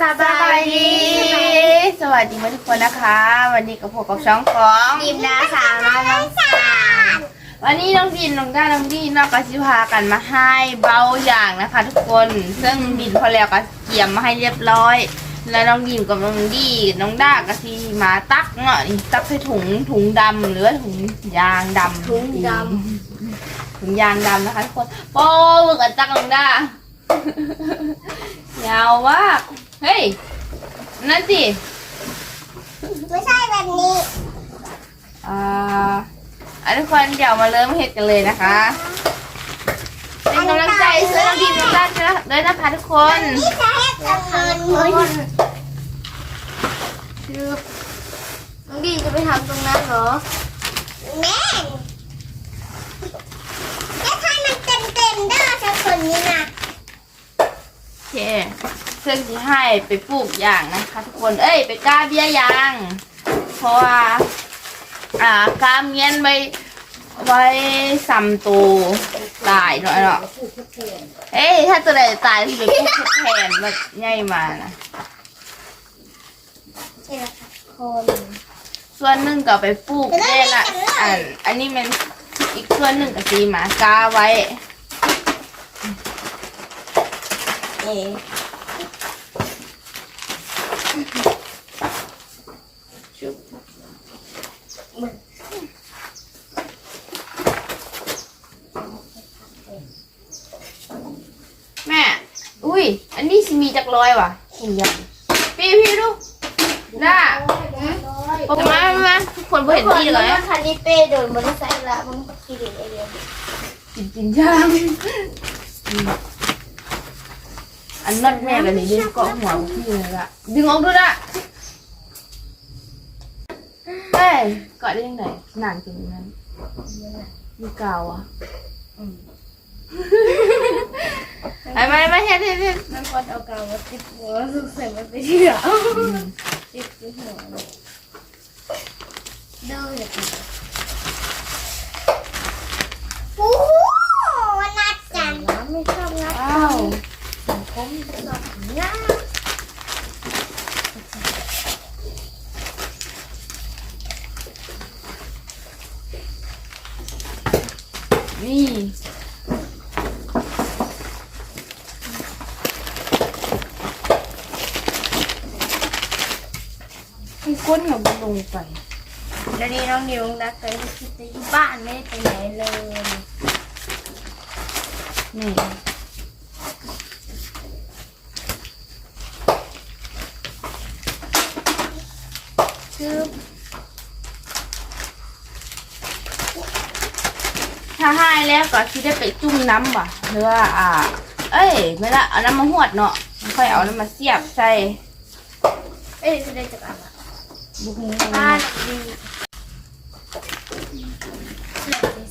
สบายดี สวัสดีทุกคนนะคะ วันนี้กับพวกกับช่องของดิมดาสาวน้องน้องสาววันนี้น้องดินน้องด้าน้องดีนอกก็สิพากันมาให้เบาอย่างนะคะ ทุกคนซึ่งดินพอแล้วก็เกี่ยมมาให้เรียบร้อย แล้วน้องดิมกับน้องดีน้องด้าก็สิมาตักเนาะนี่ตักใส่ถุงถุงดำหรือว่าถุงยางดำถุงดถุงยางดำนะคะทุกคนโป้มือกับตักน้องด้า ยาวมากเฮ้ย นั่นสิ ไม่ใช่แบบนี้ อ่าอะทุกคนเดี๋ยวมาเริ่มเฮ็ดกันเลยนะคะ เป็นกำลังใจช่วยน้องดีมน้องด้านด้วยนะคะทุกคน นี่จะให้กับเงินมุนชื่อน้องดีจะไปทำตรงนั้นเหรอ แม่แล้วถ้ามันเต็มเต็มๆได้สักคนนี้นะโอ เคเพื่อนที่ให้ไปปลูกอย่างนะคะ ทุกคน เอ้ย ไปกล้าเบี้ยยาง เพราะว่า อ่ากล้ามเงี้ยนไว้ไว้ซ้ำตูตายหน่อยเนาะเอ้ย ถ้าตัวใดตายคือไปปลูกแทนมาง่ายมานะใช่แล้วค่ะคน ส่วนหนึ่งก็ไปปลูกได้ละอันอันนี้มันอีกส่วนหนึ่งก็สีหมากาไว้ เอ๊ะชุบแม่ อุ้ย อันนี้สิมีจักรร้อยว่ะเห็นยังพี่พี่ดูน่าผมมามามาทุกคนบ่เห็นที่เลยมันคันนี้เป้โดนบริษัทละมันคิดเองจริงจริงจัง อันนัดแม่กันนี่ดึงเกาะหัวพี่เลยละดึงออกดูละเอ้ยเกาะได้ยังไงนานจริงนั้นมีกาวอะไปไปไปเฮ็ดเฮ็ดเฮ็ดมันก็เอากาวมาติดหัวสุกใส่มันไปเชื่อติดที่หัวดูเลยโอ้นัดจังไม่ชอบนัดว้า วสังคมชอบนัดนี่ให้ก้นกับมันลงไป แล้วนี่น้องนิวนัดไปที่จะอยู่บ้านไม่ได้ไปไหนเลย นี่ คือถ้าให้แล้วก็ที่ได้ไปจุ่มน้ำบ่ะหรือว่าอ่า เอ้ยไม่ละเอาน้ำมาหวดเนาะค่อยเอาน้ำมาเสียบใส่เอ้ยจะได้จากอะไรบุกนี้บ้านดีดี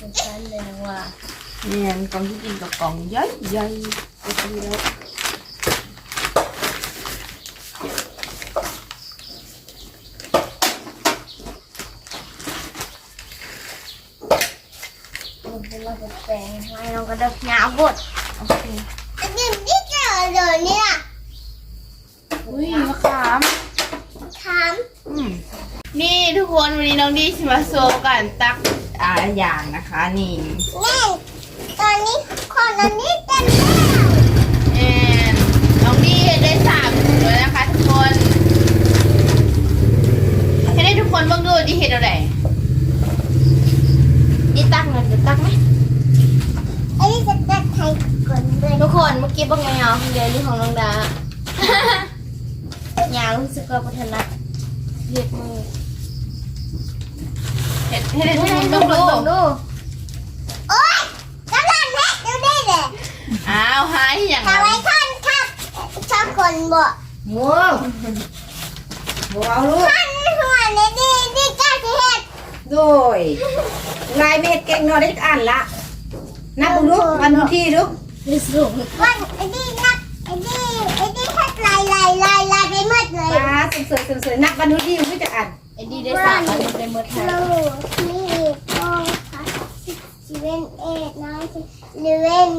สำคัญเลยนะว่าเนี่ยกล่องที่กินกับกล่องใหญ่ใหญ่ไปทีแล้ว เป็นเราจะแปลงให้เราก็ได้หนาวบดโอเคอันนี้นี่เจอเลยเนี่ยอุ้ยมะขามถามอืมนี่ทุกคนวันนี้น้องดีชิมาโซกันตักอ่าอย่างนะคะ นี่แม่ตอนนี้คนอันนี้เต็มแล้วแอนน้องดีได้สามถุงแล้วนะคะทุกคนให้ได้ทุกคนเบ้างดูดีเห็นอะไรดีตักหน่อยจะตักไหมอันนี้จะตัด ไทยก่อนเลยทุกคนเมื่อกี้บอกไงเอาเดี๋ยวนี้ของน้องดา ยาวรู้สึกว่าพัฒนาเรียกมือเห็นให้ได้ทุกดูคนดูเบ้างดูดูโอ๊ยกำลังเพชรดูได้เลยอ้าวหายอย่างทำนั้นไมท่านครับชอบคนบ่โว้วโว้เอาลูกท่านหัวเลยดีดีจ้าที่เฮ็ดโดยลายเม็ดเก่งนอนได้อ่านละนับดูลูกวันทุกที่ลูก ดิสูงวันไอ้ดีนักไอ้ดีไอ้ดีเฮ็ดลายลายลายลายไปหมดเลยป้าสวยๆสวยๆนับวันทุกที่ลูกจะอ่านไอ้ดีได้สามอันเป็นหมดเลยลูกนี่โอ้ค่ะสิเวนเอ็ดนายสิเลเวน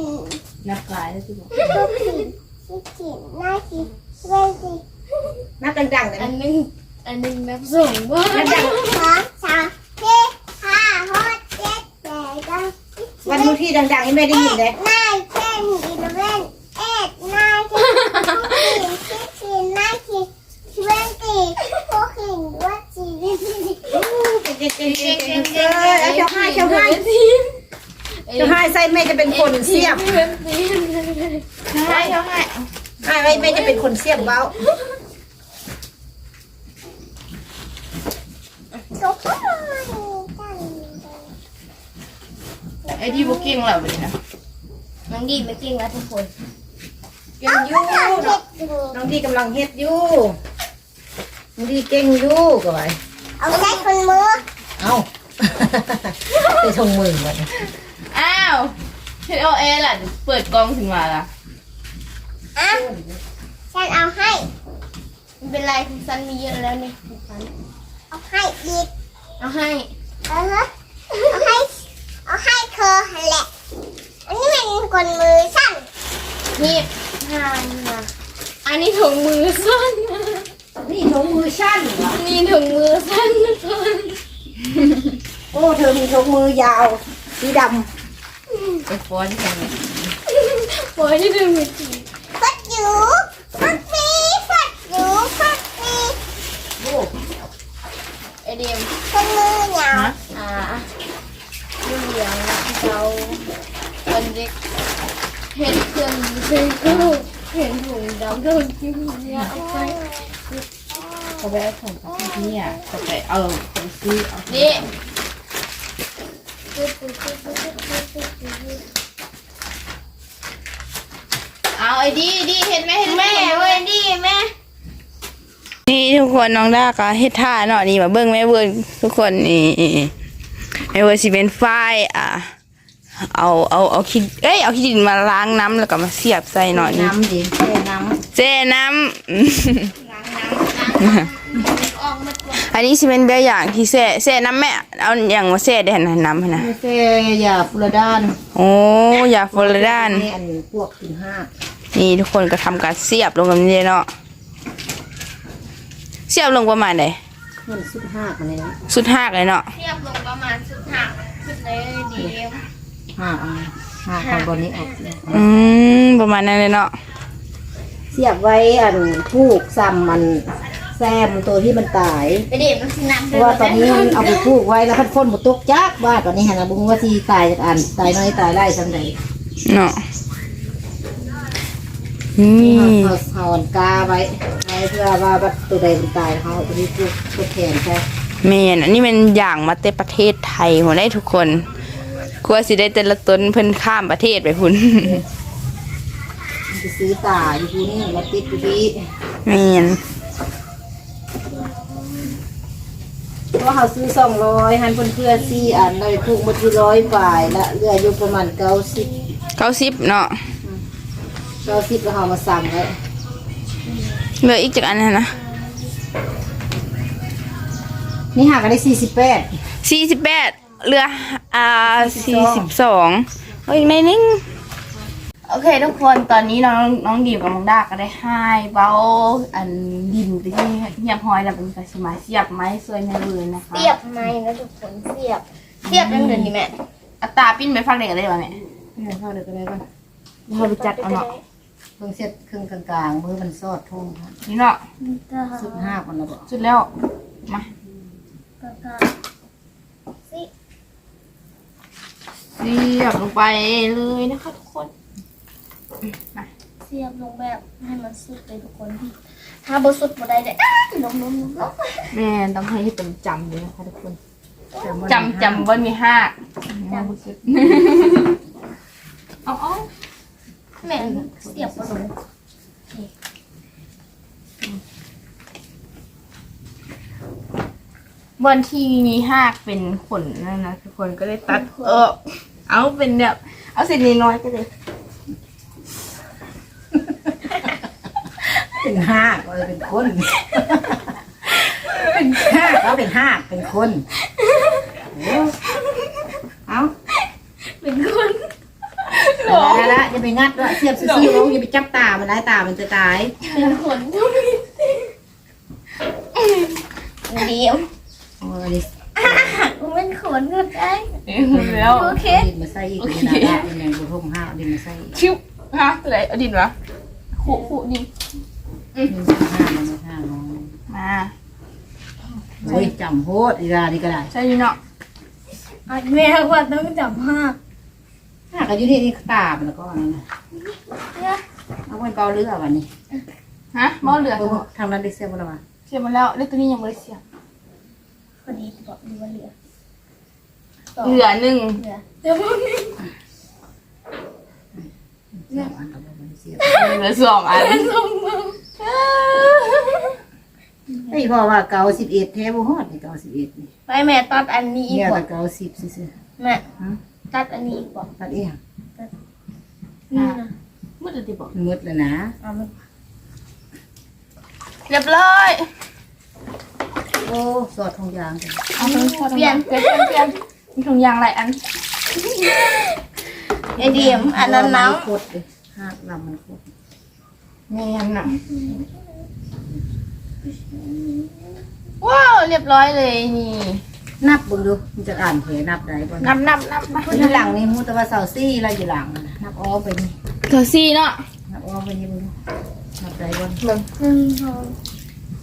นับกายแล้วที่บอกทุกสิสิสินายสิเวนสิดังๆนะอันนึงอันนึงแบบสูงว่าดังสองสามสี่ห้าหกเจ็ดแปดเก้าสิบๆวันทุกที่ดังๆให้แม่ได้ยินเลย นายเช่นอีเลเวนเอ็ดนายเช่นสิบสี่นายสิบท เวนตี้โฟกินวัดจีเวนตี้เก่งเออเอาเจ้าให้เจ้าให้เจ้าให้ใส่แม่จะเป็นคนเสียบให้เขาให้ให้ไว้แม่จะเป็นคนเสียบเบ้าไอ้ที่บุกกิ้งเราเลยนะน้องดีไม่จริงนะทุกคน เก่งอยู่น้องดีกำลังเฮ็ดอยู่น้องดีเก่งอยู่ก็ไว้เอาใช้คนมือเอาไปชงมือวันอ้าวเฮโอเอล่ะเปิดกล้องถึงมาล่ะอะฉันเอาให้ไม่เป็นไรคุณซันมีเยอะแล้วนี่คุณซันเอาให้ดีกเอาให้เออเอาให้เอาให้เธอแหละอันนี้เป็นคนมือสั้นนี่ ทานมาอันนี้ถุงมือสั้นนี่ชงมือชั่นเหรอ นี่ถุงมือสั้นทุกคนโอ้เธอมีชงมือยาวสีดไปฟ้อนกันฟ้อนที่ดูมือจีฟัดอยู่ฟัดฟีฟัดอยู่ฟัดฟีำโอ้ไอเดียมคนมือยาวอ่าดูเหลืองเราคนเด็ก เห็นเครื่องมือเห็นเห็นถุงดำโดนจิ้มเนี่ยเอาไปเขาไปเอาของที่นี่ยเขาไปเอาไปซื้อเอานี่เอาไอ้ดีดีเห็นไหมเห็นไหมแม่เว้ยดีแม่นี่ทุกคนน้องดาก็เฮ็ดท่าเนาะนี่มาเบิ่งแม่เวิร์นทุกคนนี่แม่เวิร์นสิเป็นฝ้ายอะ เอาเอาเอาขี้เอ้ยเอาขี้ดินมาล้างน้ำแล้วก็มาเสียบใส่หน่อยนึงน้ำดิแช่น้เจ้น้ำอันนี้สิเป็นแบบอย่างที่แซ่แซ่น้ำแม่เอาอย่างมาแซ่ได้หั่นน้ำหั่นนะำไม่ใช่ยาฟลูดานโอ้ยาฟลอริดานนี่อันพวกถึงห้านี่ทุกคนก็ทำการเสียบลงกันนี่เนาะเสียบลงประมาณไหนขึ้นสุดห้ากันเลยนะสุดหากเลยเนาะ เทียบลงประมาณสุดหักสุดเลยดี ห้าเอาห้าคอนบนนี้ออกอืมประมาณนั้นเลยเนาะเสียบไว้อันผูกซ้ำมันแซมตัวที่มันตายไปเด็ดมันสิน้ำเพราะว่าตอนนี้มันเอาไปผูกไว้แล้วพันพ่นบุตกจักว่าตอนนี้เห็นนะบุ้งว่าที่ตายจากอันตายน้อยตายไล่สังใดเนาะนี่เอาเอาอันกาไว้ไว้เพื่อว่าว่าตัวใดมันตายเขาเอาตัวนี้ผูกผูกแขนใช่เมนอันนี้เป็นอย่างมาเตประเทศไทยหัวได้ทุกคน กลัวสิได้แต่ละตนเพิ่นข้ามประเทศไปพุ่นมันจะซื้อตาอยู่ที่นี่มาติดอยู่ที่เมนเพราะเขาซื้อสองร้อยหันเพื่อนเพื่อสี่อันเลยผูกหมดที่ร้อยฝ่ายละเหลืออยู่ประมาณเก้าสิบเก้าสิบเนาะเก้าสิบแล้วเขามาสั่งไว้เหลืออีกจากอันนั้นนะนี่หากันได้สี่สิบแปดสี่สิบแปดเหลือ อ่าสี่สิบสองเอาอีกหน่อยนึงโอเค ทุกคนตอนนี้น้องน้องดีมกับน้องดาก็ได้ให้เบาอันดินไปที่เงียบหอยแล้วเป็นกระชิมาเสียบไม้สวยในมือนะคะเสียบไม้นะทุกคนเสียบเสียบยังเดินนี่แม่อัตราปิ้นไปฟังเด็กกันได้ป่ะแม่นี่เข้าเดี๋ยวก็ได้ป่ะเราไปจัดเอาเนาะเพิ่งเสร็จครึ่งกลางๆมือมันซอดทุ่งครับนี่เนาะสุดห้าคนละบอกสุดแล้วมา สิ เสียบลงไปเลยนะคะทุกคนมาเสียบลงแบบให้มันสุดเลยทุกคน ถ้าบสุดบ่ได้เลยอ้าลงลงลงลงแม่ต้องให้เป็นจำเลยนะคะทุกคนแต่มันจำจำบนมีห้าจำสุดเอาเอาแม่เสียบบ่ลงบนที่มีห้าเป็นขนนั่นนะทุกคนก็เลยตัดเออ เอาเป็นแบบเอาเศษน้อยๆก็เลยเป็นห้าก็เลยเป็นคน เป็นห้าเขาเป็นห้าเป็นคนเอาเป็นคนแล้วละอย่าไปงัดด้วยเสียบซื่อๆลงอย่าไปจับตามันได้ตามันจะตายเป็นขนก็มีดีมโอ้ย มันขนก็ได้แล้วโอเคเอาดินมาใส่อีกขนาดละดินในบุทงห้าเอาดินมาใส่อีกชิวฮะอะไรเอาดินวะขู่ขู่ดินดินห้ามันมาห้าน้องมาโอ้ยจำโพดอีรานี่ก็ได้ใช่ดิเนาะอะแม่ว่าต้องจับมากห้าก็อยู่ที่นี่ตามันแล้วก็อันนั้นนะเอาไว้เกาเรือวันนี้ฮะหม้อเหลือเออทางนั้นได้เสียบ่ละวะเสียบมาแล้วเล็กตัวนี้ยังไม่ได้เสียบพอดีบอกดูว่าเห ลือเหลือหนึ่งเหลือเดี๋ยวมึงสองอันก็บ่ได้เสียเหลือสองอันไอ้พ่อว่าเกาสิบเอ็ดแท้บ่ฮอดนี่เกาสิบเอ็ดนี่ไปแม่ตัดอันนี้อีกเนี่ยบ่แต่เกาสิบซื่อแม่ๆฮะตัดอันนี้อีกบ่ตัดเองนี่นะมืดติบอกหมดแล้วนะเอามันเรียบร้อยโอ้สอดทองยางจ้ะเอาไปเปลี่ยนเปลี่ยนเปลี่ยน มีถุงยางหลายอันไอเดียมอันนั้นน้โคตรเลยหักลำมันโคตรแม่นน่ะว้าวเรียบร้อยเลยนี่ นับเบิ่งดูมันจะอ่านแผลนับได้บ่นับนับนับนับคนอยู่หลังนี่มูแตะว่าเสาซี่อะไรอยู่หลังน่ะนับอ้อไปนี่เธอซี่เนาะนับอ้อไปนี่เบิ่งดูนับได้บ่หนึ่งำหนึ่งสอง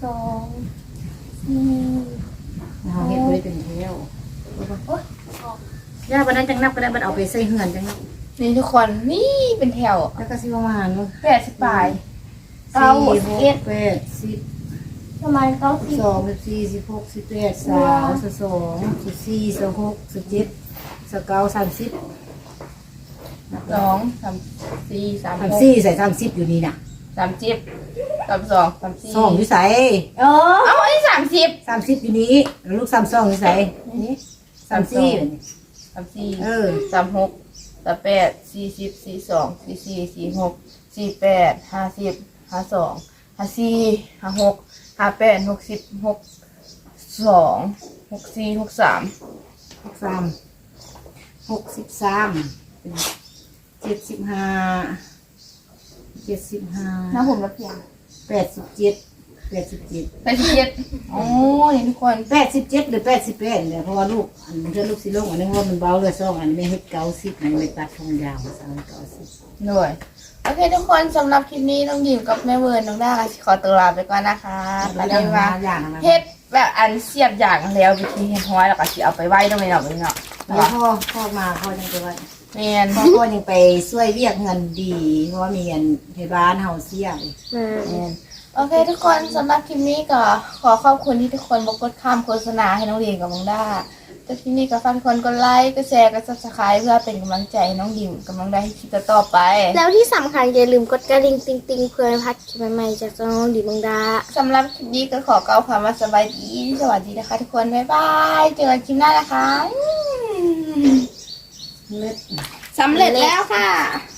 สองสี่เฮาเฮ็ดบ่ได้เป็นแถวโอ้ย ย่าบันนั้นจังนับก็ได้บัดเอาไปใส่เหือนจังนับนี่ทุกคนนี่เป็นแถวแล้วก็สิประมาณว่าแปดสิบปลายเก้าสี่สิหบกเอ็ดแปดสิบประมาณเก้าสิบสองสิบสี่สิบหกสิบแปดสาวสิบสองสิบสี่สิบหกสิบเจ็ดสิบเก้าสามสิบสองสามสี่สามสามหกสี่ใส่สามสิบอยู่นี่น่ะสามสิบสามสองสามสี่สองอยู่ใส่โอ้เอ้าอันนี้สามสิบสามสิบอยู่นี้แล้วลูกสามสองอยู่ใส่นี่สามสี่อยู่นี่สามสี่เออ สามหกสามแปดสี่สิบสี่สองสี่สี่สี่หกสี่แปดห้าสิบห้าสองห้าสี่ห้าหกห้าแปดหกสิบหกสองหกสี่หกสามหกสามหกสิบสามเป็นเจ็ดสิบห้าเจ็ดสิบห้าหน้าผมรับเพียงแปดสิบเจ็ด แปดสิบเจ็ดแปดสิบเจ็ดโอ้นี่ทุกคนแปดสิบเจ็ดหรือแปดสิบแปดเนี่ยเพราะว่าลูกอันเพื่อนลูกสิลงอันนึงว่ามันเบาเลยซ่องอันไม่เฮ็ดเก้าสิบอันไม่ตัดทองยาวมาสามเก้าสิบหน่วยโอเคทุกคนสำหรับคลิปนี้น้องดิมกับแม่เวิร์นน้องด้าขอตัวลาไปก่อนนะคะตอนนี้ว่าอย่างนั้นเฮ็ดแบบอันเสียบอย่างแล้ววิธีเฮ็ดห้อยแล้วก็สิเอาไปไว้ตรงไหนเนาะไปเนาะแล้วพ่อพ่อมาพ่อยังไปว่าแม่นพ่อพ่อยังไปช่วยเรียกเงินดีเพราะว่ามีเงินที่บ้านเฮาเสียแม่แม่น โอเค ทุกคนสำหรับคลิปนี้ก็ขอขอบคุณที่ทุกคนบกดข้ามโฆษณาให้น้องดิมกับน้องด้าแต่คลิปนี้ก็ฝากทุกคนกดไลค์กดแชร์กด Subscribe เพื่อเป็นกำลังใจให้น้องดิมกับน้องด้าให้คลิปต่อๆไป แล้วที่สำคัญอย่าลืมกดกระดิ่งติ๊งติ๊งๆเพื่อไม่พลาดคลิปใหม่ๆจากน้องดีบังดาสำหรับคลิปนี้ก็ขอกล่าวคำว่าสบายดี สวัสดีนะคะทุกคน บ๊ายบาย เจอกันคลิปหน้านะคะอืมเล็ดสำเร็จแล้วค่ะส